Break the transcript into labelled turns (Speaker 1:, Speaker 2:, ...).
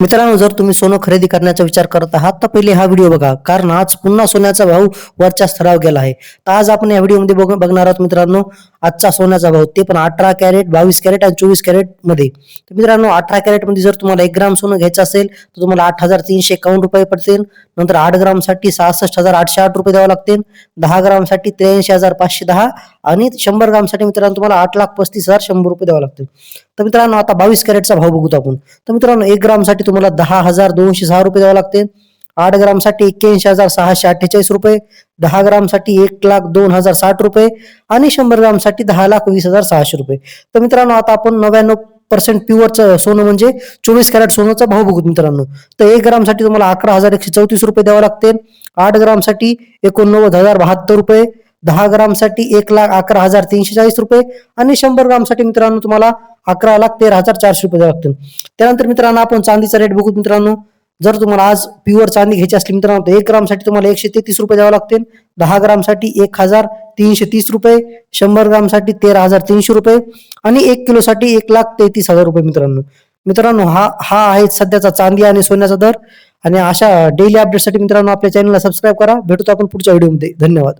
Speaker 1: मित्रांनो जर तुम्ही सोनं खरेदी करण्याचा विचार करत आहात तर पहिले हा व्हिडिओ बघा कारण आज पुन्हा सोन्याचा भाव वरच्या स्तरावर गेला आहे. तर आज आपण या व्हिडिओमध्ये बघणार आहोत मित्रांनो आजचा सोन्याचा भाव ते पण अठरा कॅरेट बावीस कॅरेट आणि चोवीस कॅरेटमध्ये. तर मित्रांनो अठरा कॅरेटमध्ये जर तुम्हाला एक ग्राम सोनं घ्यायचं असेल तर तुम्हाला आठ हजार तीनशे एकावन्न रुपये पडतील. नंतर आठ ग्रामसाठी सहासष्ट हजार आठशे आठ रुपये द्यावे लागतील. दहा ग्रामसाठी त्र्याऐंशी हजार पाचशे दहा आणि शंभर ग्रामसाठी मित्रांनो तुम्हाला आठ लाख पस्तीस हजार शंभर रुपये द्यावे लागतील. तर मित्रांनो आता बावीस कॅरेटचा भाव बघूत आपण. तर मित्रांनो एक ग्रामसाठी तुम्हाला दहा हजार दोनशे सहा रुपये द्यावे लागतील. आठ ग्रामसाठी एक्क्याऐंशी हजार सहाशे अठ्ठेचाळीस रुपये दहा ग्रामसाठी एक लाख दोन हजार साठ रुपये आणि शंभर ग्रामसाठी दहा लाख वीस हजार सहाशे रुपये. तर मित्रांनो आता आपण नव्याण्णव पर्सेंट प्युअरचं सोनं म्हणजे चोवीस कॅरेट सोन्याचा भाव बघू मित्रांनो. तर एक ग्रामसाठी तुम्हाला अकरा हजार एकशे चौतीस रुपये द्यावे लागतील. आठ ग्रामसाठी एकोणनव्वद हजार बहात्तर रुपये दहा ग्रामसाठी एक लाख अकरा हजार तीनशे चाळीस रुपये आणि शंभर ग्रामसाठी मित्रांनो तुम्हाला अकरा लाख तेरा हजार चारशे रुपये द्यावे लागतील. त्यानंतर मित्रांनो आपण चांदीचा रेट बघू मित्रांनो. जर तुम्हाला आज प्युअर चांदी घ्यायची असली मित्रांनो तर एक ग्रामसाठी तुम्हाला एकशे तेहतीस रुपये द्यावे लागतील. दहा ग्रामसाठी एक हजार तीनशे तीस रुपये शंभर ग्रामसाठी तेरा हजार तीनशे रुपये आणि एक किलोसाठी एक लाख तेहतीस हजार रुपये मित्रांनो. मित्रांनो हा हा आहे सध्याचा चांदी आणि सोन्याचा दर. आणि अशा डेली अपडेटसाठी मित्रांनो आपल्या चॅनलला सबस्क्राईब करा. भेटतो आपण पुढच्या व्हिडिओमध्ये धन्यवाद.